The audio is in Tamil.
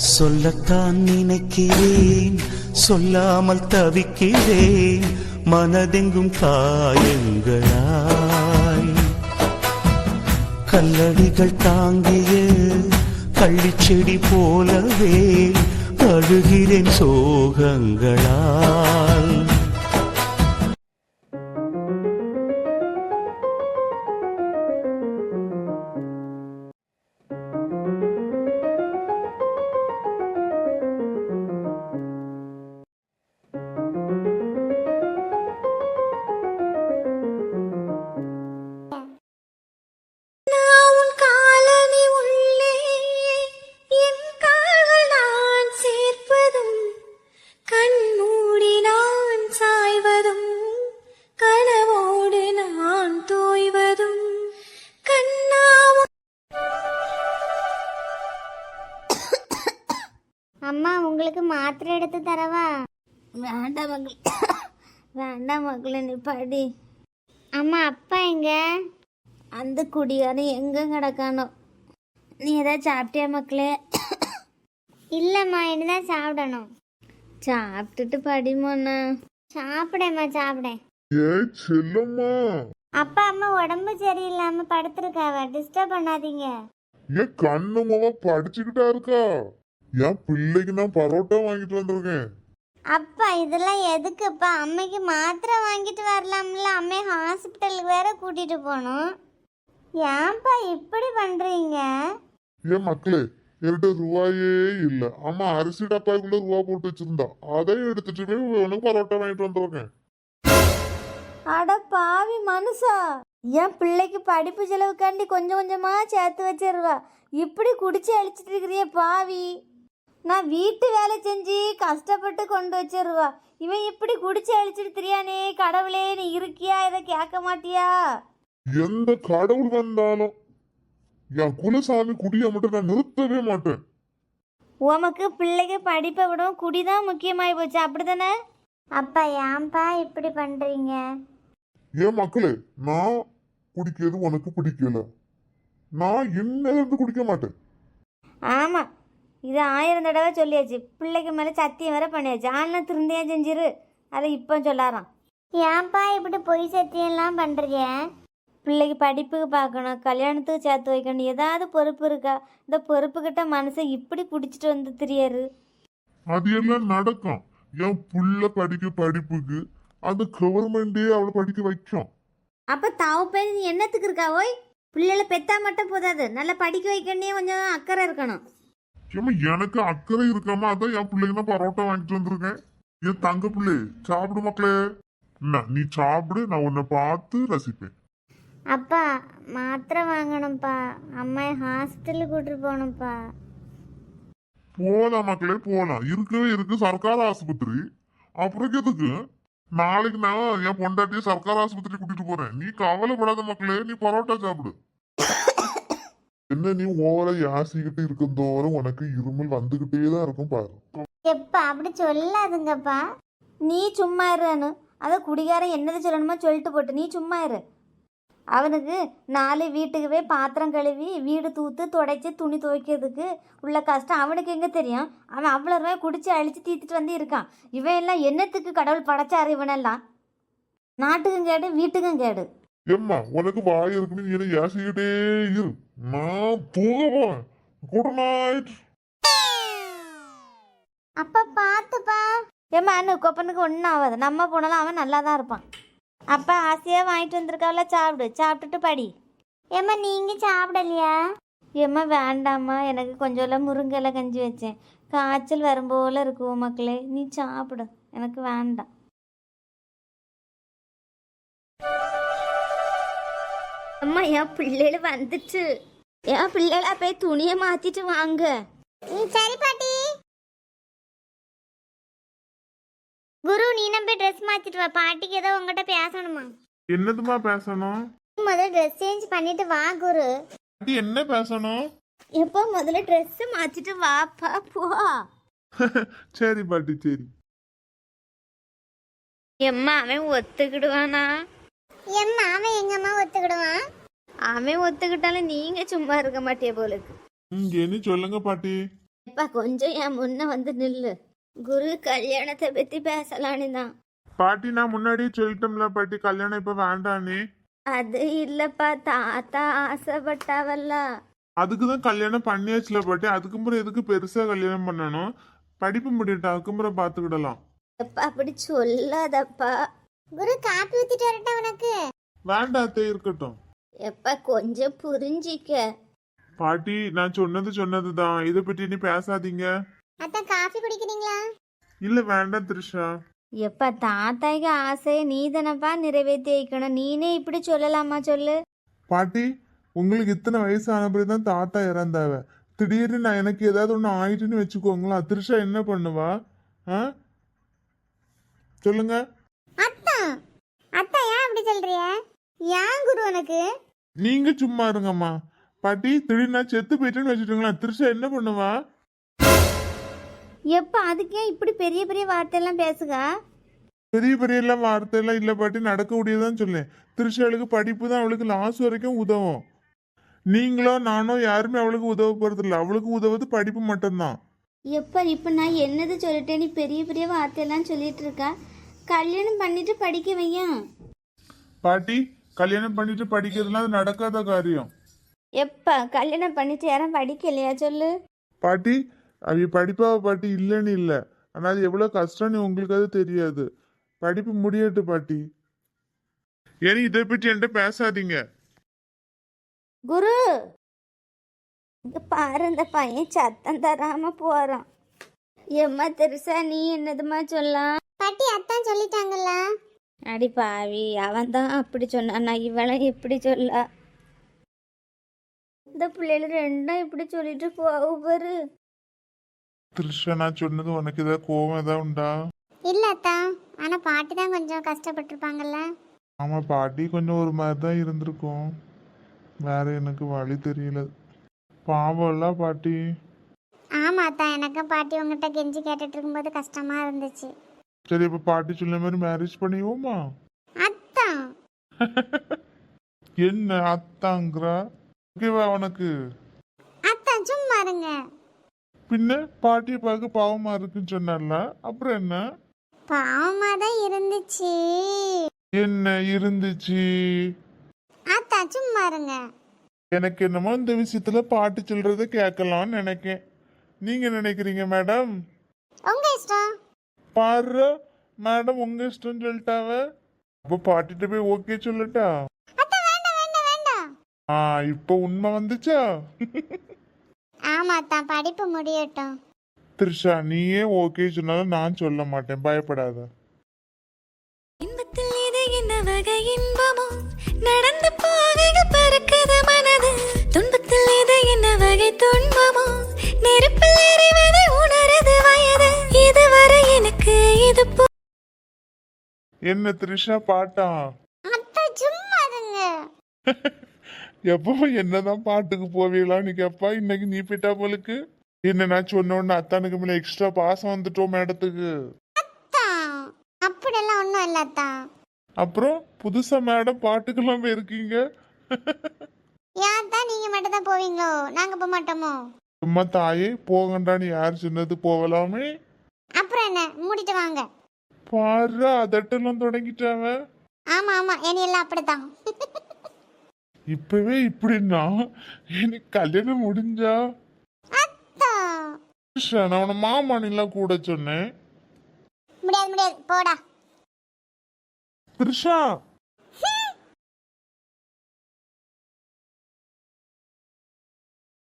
சொல்லத்தான் நினைக்கிறேன் சொல்லாமல் தவிக்கிறேன் மனதெங்கும் காயங்களாய். கல்லடிகள் தாங்கிய கள்ளிச்செடி போலவே அழுகிறேன் சோகங்களால் எடுத்து தரவா? வேண்டாம் மகள். வேண்டாம் மகளே நீ படி. அம்மா அப்பா எங்க? அந்த குடிகாரன் எங்க கிடக்கானோ? நீ ஏதாவது சாப்பிட்டியா மக்களே இல்லைம்மா இனிதான் சாப்பிடணும். சாப்பிட்டுட்டு படிமோண்ணா சாப்பிடேம்மா சாப்பிடேன். ஏய் செல்லம்மா. அப்பா அம்மா உடம்பு சரியில்லாம படுத்திருக்காவ. டிஸ்டர்ப் பண்ணாதீங்க. என் கண்ணு மாமா படிச்சுக்கிட்டா இருக்கா? என் பிள்ளைக்கு நான் பரோட்டா வாங்கிட்டு வந்திருக்கேன். அப்பா இதெல்லாம் எதுக்குப்பா? அம்மைக்கு மாத்திரை வாங்கிட்டு வரலாம்ல. அம்மை ஹாஸ்பிட்டலுக்கு வேற கூட்டிட்டு போகணும். ஏன்ப்பா இப்படி பண்றீங்க? ஏன் மக்களே என்கிட்ட ரூபாயே இல்ல. அம்மா அரிசி டப்பாக்குள்ள ரூபா போட்டு வச்சிருந்தா. அதை எடுத்துட்டு போய் உனக்கு பரோட்டா வாங்கிட்டு வந்திருக்கேன். அட பாவி மனுஷா. என் பிள்ளைக்கு படிப்பு செலவுக்காண்டி கொஞ்சம் கொஞ்சமா சேர்த்து வச்சிருவா. இப்படி குடிச்சு அழிச்சிட்டு இருக்கிறிய பாவி. நான் வீட்டு வேலை செஞ்சு கஷ்டப்பட்டு கொண்டு வச்சிருவா. இவன் இப்படி குடிச்சு அழிச்சிட்டு திரியானே கடவுளே நீ இருக்கியா? இதை கேட்க மாட்டியா? எந்த கடவுள் வந்தாலும் என் குலசாமி குடிய மட்டும் நான் நிறுத்தவே மாட்டேன். உமக்கு பிள்ளைக்கு படிப்பை விடவும் குடிதான் முக்கியமாகி போச்சு. அப்படிதானே அப்பா ஏன்பா இப்படி பண்றீங்க? ஏன் மக்களே நான் குடிக்கிறது உனக்கு பிடிக்கல. நான் இன்னும் இருந்து குடிக்க மாட்டேன். ஆமா இது ஆயிரம் தடவை சொல்லியாச்சு. பிள்ளைக்கு மேலே சத்தியம் வேற பண்ணியாச்சு. ஆனா திருந்தியா செஞ்சிரு. அதை இப்போ சொல்லாராம். ஏன்பா இப்படி பொய் சத்தியம்லாம் பண்ணுறீங்க பிள்ளைக்கு படிப்புக்கு பார்க்கணும் கல்யாணத்துக்கு சேர்த்து வைக்கணும் ஏதாவது பொறுப்பு இருக்கா? இந்த பொறுப்புக்கிட்ட மனசை இப்படி குடிச்சிட்டு வந்து தெரியாரு. அது எல்லாம் நடக்கும்? என் புள்ள படிக்க படிப்புக்கு அந்த கவர்மெண்டே அவளை படிக்க வைக்கும். அப்போ தாவு பேர் நீ என்னத்துக்கு இருக்கா ஓய்? பிள்ளைகளை பெத்தா மட்டும் போதாது. நல்லா படிக்க வைக்கணே கொஞ்சம் அக்கறை இருக்கணும். ஏம்மா எனக்கு அக்கறை இருக்காம அதான் என் பிள்ளைக்கு நான் பரோட்டா வாங்கிட்டு வந்திருக்கேன். என் தங்க பிள்ளை சாப்பிடு மக்களே. என்ன நீ சாப்பிடு நான் உன்னை பார்த்து ரசிப்பேன். அப்பா மாத்திரை வாங்கணும்ப்பா. அம்மா ஹாஸ்பிட்டலுக்கு கூட்டிட்டு போகணும்ப்பா. போலாம் மக்களே போலாம். இருக்கவே இருக்கு சர்க்கார் ஆஸ்பத்திரி. அப்புறம் எதுக்கு? நாளைக்கு நான் என் பொண்டாட்டிய சர்க்கார் ஆஸ்பத்திரி கூட்டிட்டு போறேன். நீ கவலைப்படாத மக்களே நீ பரோட்டா சாப்பிடு. என்ன நீ ஓவரா யாசிக்கிட்டு இருக்கும் தோறும் உனக்கு இருமல் வந்துகிட்டே தான் இருக்கும் பாரு. எப்பா அப்படி சொல்லாதுங்கப்பா. நீ சும்மா இருன்னு அதை குடிகாரன் என்னது சொல்லணுமோ சொல்லிட்டு போட்டு நீ சும்மா இரு. அவனுக்கு நாலு வீட்டுக்கு போய் பாத்திரம் கழுவி வீடு தூத்து துடைச்சி துணி துவைக்கிறதுக்கு உள்ள கஷ்டம் அவனுக்கு எங்கே தெரியும்? அவன் அவ்வளோ ரூபாய் குடிச்சு அழிச்சு தீத்துட்டு வந்து இருக்கான். இவன் எல்லாம் என்னத்துக்கு கடவுள் படைச்சாரு இவனெல்லாம்? நாட்டுக்கும் கேடு வீட்டுக்கும் கேடு. எம்மா உனக்கு வாய் இருக்குன்னு என்ன யாசிக்கிட்டே இரு. நான் தூங்க போறேன் குட் நைட் அப்பா பார்த்துப்பா ஏம்மா அண்ணு கொப்பனுக்கு ஒன்றும் ஆகாது. நம்ம போனாலும் அவன் நல்லா தான் இருப்பான். அப்பா ஆசையாக வாங்கிட்டு வந்திருக்காவில சாப்பிடு. சாப்பிட்டுட்டு படி. ஏம்மா நீங்கள் சாப்பிடலையா? ஏம்மா வேண்டாம்மா. எனக்கு கொஞ்சம் முருங்கெல்லாம் கஞ்சி வச்சேன். காய்ச்சல் வரும் போல இருக்கும் மக்களே. நீ சாப்பிடு. எனக்கு வேண்டாம். அம்மா என் பிள்ளைகள் வந்துச்சு. என் பிள்ளைகள போய் துணியை மாத்திட்டு வாங்க. சரி பாட்டி. குரு நீ நம்பி ட்ரெஸ் மாத்திட்டு வா. பாட்டிக்கு ஏதோ உங்ககிட்ட பேசணுமா? என்னதுமா பேசணும்? நீ முதல்ல ட்ரெஸ் சேஞ்ச் பண்ணிட்டு வா குரு. அது என்ன பேசணும்? எப்போ முதல்ல ட்ரெஸ் மாத்திட்டு வாப்பா போ. சரி பாட்டி சரி. எம்மா அவன் ஒத்துக்கிடுவானா? எம்மா அவன் எங்க அம்மா ஒத்துக்கிடுவான்? அவன் ஒத்துக்கிட்டாலும் நீங்க சும்மா இருக்க மாட்டிய போல இங்க என்ன சொல்லுங்க பாட்டி. எப்பா கொஞ்சம் என் முன்ன வந்து நில்லு. குரு கல்யாணத்தை பத்தி பேசலான்னு தான். பாட்டி நான் முன்னாடியே சொல்லிட்டோம்ல பாட்டி கல்யாணம் இப்ப வேண்டானே அது இல்லப்பா தாத்தா ஆசைப்பட்டாவல்ல. அதுக்கு தான் கல்யாணம் பண்ணியாச்சுல பாட்டி அதுக்கப்புறம் எதுக்கு பெருசா கல்யாணம் பண்ணணும்? படிப்பு முடியட்டும் அதுக்கப்புறம் பாத்துக்கிடலாம் எப்பா அப்படி சொல்லாதப்பா. குரு காப்பி ஊத்திட்டு வரட்டா உனக்கு? வேண்டாத்தே இருக்கட்டும். எப்பா கொஞ்சம் புரிஞ்சிக்க. பாட்டி நான் சொன்னது சொன்னதுதான். இதை பற்றி நீ பேசாதீங்க. அத்தா காஃபி குடிக்கிறீங்களா? இல்ல வேண்டாம் த்ரிஷா. எப்பா தாத்தாய்க்கு ஆசையை நீ தானப்பா நிறைவேற்றி வைக்கணும்? நீனே இப்படி சொல்லலாமா சொல்லு? பாட்டி உங்களுக்கு இத்தனை வயசு ஆன பிறகு தான் தாத்தா இறந்தாவ. திடீர்னு நான் எனக்கு ஏதாவது ஒன்று ஆயிட்டுன்னு வச்சுக்கோங்களேன். த்ரிஷா என்ன பண்ணுவா? ஆ? சொல்லுங்க. அப்படி சொல்றிய? ஏன் குரு உனக்கு? நீங்க சும்மா இருங்கம்மா. பாட்டி திடீர்னு செத்து போயிட்டேன்னு வச்சுட்டோங்களேன் த்ரிஷா என்ன பண்ணுவா? எப்பா அதுக்கே இப்படி பெரிய பெரிய வார்த்தையெல்லாம் பேசுக? பெரிய பெரிய எல்லாம் வார்த்தை எல்லாம் இல்ல பாட்டி நடக்க முடியாதுன்னு சொல்லேன். த்ரிஷாளுக்கு படிப்பு தான் அவளுக்கு லாஸ்ட் வரைக்கும் உதவும். நீங்களோ நானோ யாருமே அவளுக்கு உதவ போறது இல்ல அவளுக்கு உதவுது படிப்பு மட்டும்தான். எப்பா இப்போ நான் என்னது சொல்லிட்டேன் நீ பெரிய பெரிய வார்த்தையெல்லாம் சொல்லிட்டு இருக்க? கல்யாணம் பண்ணிட்டு படிக்க வையன். பாட்டி கல்யாணம் பண்ணிட்டு படிக்கிறதுலாம் அது நடக்காத காரியம். எப்பா? கல்யாணம் பண்ணிட்டு யாரும் படிக்கலையா சொல்லு? பாட்டி அவ படிப்பாவ பாட்டி இல்லைன்னு இல்லை. ஆனால் அது எவ்வளோ கஷ்டம்னு உங்களுக்கு அது தெரியாது. படிப்பு முடியட்டு பாட்டி. ஏன் இதை பற்றி என்கிட்ட பேசாதீங்க. குரு! இங்க பாரு இந்த பையன் சத்தம் தராம போறான். எம்மா தெருசா நீ என்னதுமா சொல்லலாம்? பாட்டி அத்தான் சொல்லிட்டாங்கல்ல. அடி பாவி அவன் தான் அப்படி சொன்னான். இவளை இப்படி சொல்ல? இந்த பிள்ளைகள் ரெண்டும் இப்படி சொல்லிட்டு போகும் பாரு த்ரிஷா நான் சொன்னது உனக்கு ஏதாவது கோவம் ஏதாவது உண்டா? இல்ல அத்தா. ஆனா பாட்டி தான் கொஞ்சம் கஷ்டப்பட்டிருப்பாங்கல்ல. ஆமாம் பாட்டி கொஞ்சம் ஒரு மாதிரி தான் இருந்திருக்கும். வேற எனக்கு வழி தெரியல. பாவம்ல பாட்டி? ஆமா அத்தா எனக்கு பாட்டி உங்ககிட்ட கெஞ்சி கேட்டுட்டு இருக்கும்போது கஷ்டமா இருந்துச்சு. சரி இப்போ பாட்டி சொன்ன மாதிரி மேரேஜ் பண்ணிவோமா அத்தா என்ன அத்தாங்கிறா? ஓகேவா உனக்கு? அத்தா சும்மா இருங்க. பின்ன பாட்டியை பார்க்க பாவமா இருக்குன்னு சொன்னல அப்புறம் என்ன? பாவமா தான் இருந்துச்சு. என்ன இருந்துச்சு? அத்தா சும்மா இருங்க. எனக்கு என்னமோ இந்த விஷயத்துல பாட்டு சொல்றத கேட்கலாம்னு நினைக்கேன். நீங்க நினைக்கிறீங்க மேடம் உங்க இஷ்டம். பாரு மேடம் உங்க இஷ்டம் சொல்லிட்டாவ. அப்போ பாட்டிட்ட போய் ஓகே சொல்லட்டா? ஆ இப்போ உண்மை வந்துச்சா? ஆமா அத்தா படிப்பு முடியட்டும். த்ரிஷா நீயே ஓகே சொன்னாலும் நான் சொல்ல மாட்டேன். பயப்படாத. இன்பத்தில் இது என்ன வகை இன்பமோ? நடந்து போக பறக்குது மனது. துன்பத்தில் இது என்ன வகை துன்பமோ? நெருப்பில் இதுவரை எனக்கு இது போ என்ன த்ரிஷா பாட்டா? அத்தா சும்மா இருங்க. எப்போ என்னதான் பாட்டுக்கு போவீங்களான்னு கேப்பா இன்னைக்கு நீ போயிட்டா போலுக்கு? என்ன நான் சொன்ன உடனே அத்தானுக்கு மேல எக்ஸ்ட்ரா பாசம் வந்துட்டோம் மேடத்துக்கு? அத்தா அப்படியெல்லாம் ஒன்றும் இல்லை அத்தா. அப்புறம் புதுசா மேடம் பாட்டுக்கெல்லாம் போயிருக்கீங்க? ஏன் தான் நீங்க மட்டும் தான் போவீங்களோ? நாங்க போக மாட்டோமோ? சும்மா தாயே போகண்டான்னு யார் சொன்னது? போகலாமே. என்ன மூடிட்டு வாங்க. பாரு அதட்டெல்லாம் தொடங்கிட்டாவ ஆமா ஆமா என்னையெல்லாம் அப்படித்தான். இப்பவே இப்படின்னா எனக்கு கல்யாணம் முடிஞ்சா? நான் உன மாமானிலாம் கூட சொன்னேன். முடியாது முடியாது போடா. த்ரிஷா.